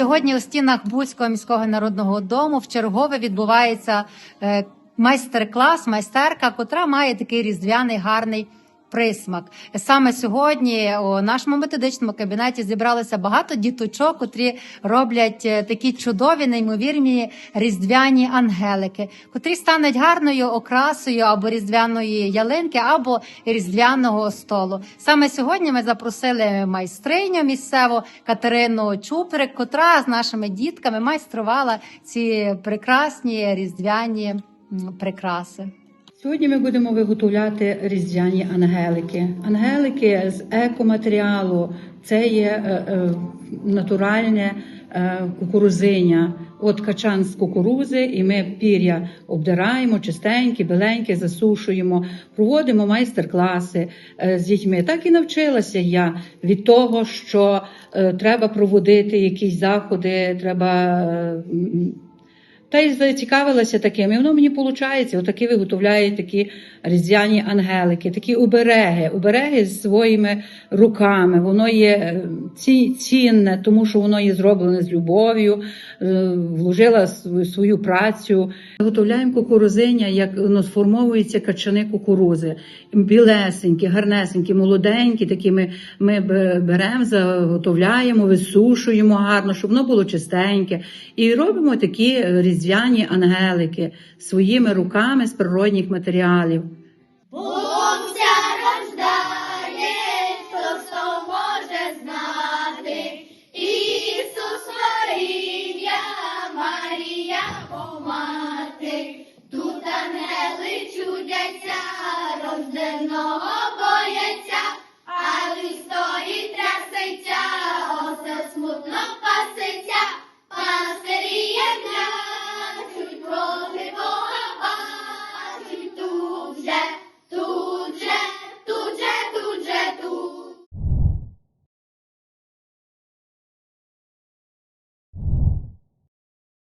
Сьогодні у стінах Буцького міського народного дому в чергове відбувається е, майстер-клас, майстерка, котра має такий різдвяний гарний. Присмак саме сьогодні у нашому методичному кабінеті зібралося багато діточок, котрі роблять е, такі чудові, неймовірні різдвяні ангелики, котрі стануть гарною окрасою або різдвяної ялинки, або різдвяного столу. Саме сьогодні ми запросили майстриню місцеву Катерину Чуприк, котра з нашими дітками майструвала ці прекрасні різдвяні прикраси. Сьогодні ми будемо виготовляти різдвяні ангелики. Ангелики з екоматеріалу це є е, е, натуральне е, кукурузиня. От качан з кукурузи, і ми пір'я обдираємо, чистенькі, біленькі, засушуємо, проводимо майстер-класи з дітьми. Так і навчилася я від того, що треба проводити якісь заходи, треба. Та й зацікавилася таким, і воно мені виходить. Отакі виготовляють такі різдвяні ангелики, такі обереги, обереги з своїми руками. Воно є е, ці- цінне, тому що воно є зроблене з любов'ю, е, вложила свою- працю. Виготовляємо кукурузиня, як воно сформовуються качани кукурузи. Білесенькі, гарнесенькі, молоденькі, такі ми, ми беремо, заготовляємо, висушуємо гарно, щоб воно було чистеньке. І робимо такі е, різдвяні ангелики своїми руками з природних матеріалів. Марія помати.